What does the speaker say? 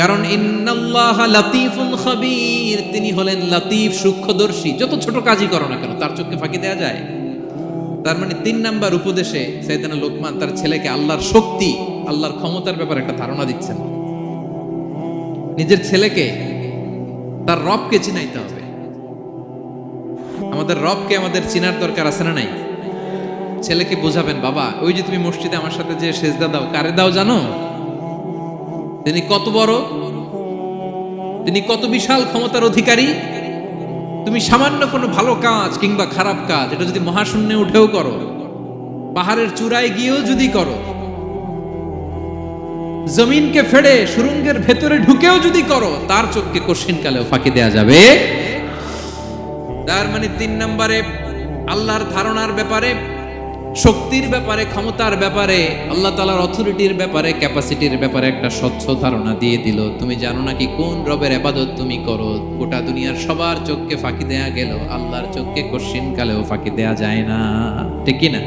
কারণ তিনি হলেন লাতিফ সূক্ষ্মদর্শী। যত ছোট কাজই করো না কেন, তার চোখে ফাঁকি দেওয়া যায়? তার মানে তিন নাম্বার উপদেশে সৈয়দানা লোকমান তার ছেলেকে আল্লাহর শক্তি, আল্লাহর ক্ষমতার ব্যাপারে একটা ধারণা দিচ্ছেন। নিজের ছেলেকে তার রবকে চিনাইতে হবে। আমাদের রবকে আমাদের চিনার দরকার আছে না নাই? ছেলেকে বোঝাবেন, বাবা, ওই যে তুমি মসজিদে আমার সাথে যে সেজদা দাও, কারে দাও জানো? তিনি কত বড়? তিনি কত বিশাল ক্ষমতার অধিকারী? তুমি সামান্য কোনো ভালো কাজ কিংবা খারাপ কাজ, এটা যদি মহাশূন্যে উঠেও করো, পাহাড়ের চূড়ায় গিয়েও যদি করো, জমিনকে ফেড়ে সুরঙ্গের ভেতরে ঢুকেও যদি করো, তার চোখকে কশিন কালেও ফাঁকি দেয়া যাবে। তার মানে তিন নম্বরে আল্লাহর ধারণার ব্যাপারে শক্তির ব্যাপারে, ক্ষমতার ব্যাপারে, আল্লাহ তালার অথরিটির ব্যাপারে ক্যাপাসিটির ব্যাপারে একটা স্বচ্ছ ধারণা দিয়ে দিল। তুমি জানো নাকি কোন রবের আবাদত তুমি করো? গোটা দুনিয়ার সবার চোখকে ফাঁকি দেয়া গেল, আল্লাহর চোখকে কশিনকালেও ফাঁকি দেয়া যায় না। ঠিক না?